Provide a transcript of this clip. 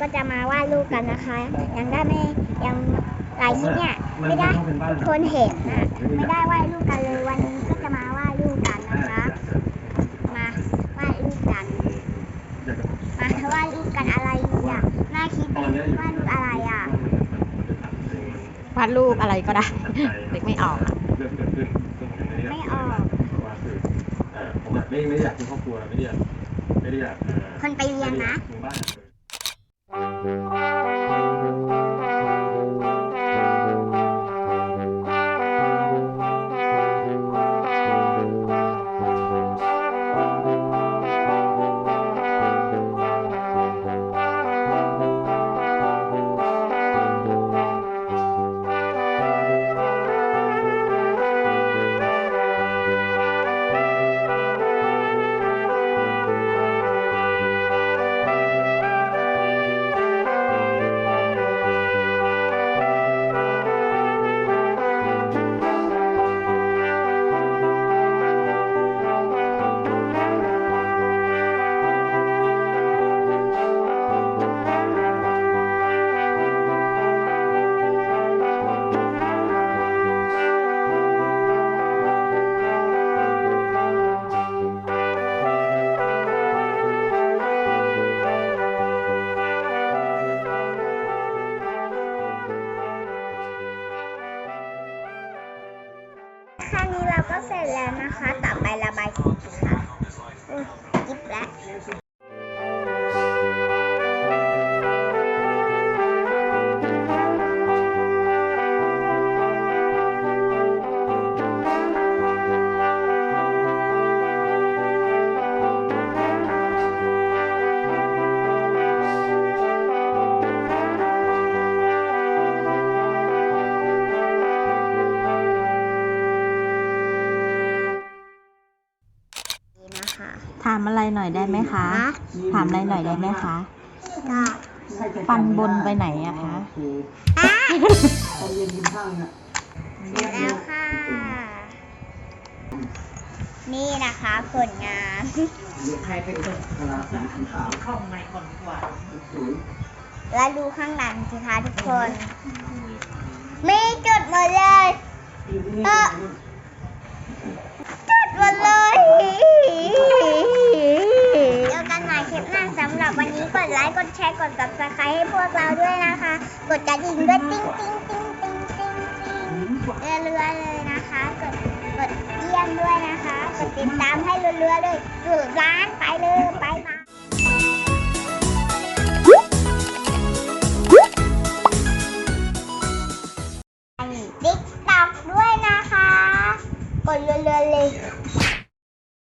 ก็จะมาวาดรูปกันนะคะ ยังได้ไม่ยังหลายคลิปเนี่ยไม่ได้ทุกคนเห็นนะไม่ได้วาดรูปกันเลยวันนี้ก็จะมาวาดรูปกันนะคะ มาวาดรูปกันมาวาดรูปกันอะไรอะหน้าคิดวาดรูปอะไรอะวาดรูปอะไรก็ได้นึกไม่ออกอะไม่ออกผมอยากไม่ไม่ได้อยากเป็นครอบครัวไม่ได้อยากไม่ได้อยากคนไปเรียนนะ ค่นี้เราก็เสร็จแล้วนะคะ ต่อไประบายสีค่ะอุ๊ยยิบแล้วนี่นะ คะ ถามอะไรหน่อยได้ไหมคะฮะถามอะไรหน่อยได้ไหมคะก็ฟันบนไปไหนอะคะอะเสร็จแล้วค่ะ นี่นะคะผลงานแล้วดูข้างหลังสิคะทุกคนมีจุดหมดเลย เออ กด subscribe ให้พวกเราด้วยนะคะ กดกระดิ่งด้วยติ๊งติ๊งติ๊งติ๊งติ๊งติ๊งเรื่อยๆเลยนะคะ กดกดเยี่ยมด้วยนะคะ กดติดตามให้เรื่อยๆเลยอยู่ร้านไปเลยไปมาติ๊กต็อกด้วยนะคะ กดเรื่อยๆเลย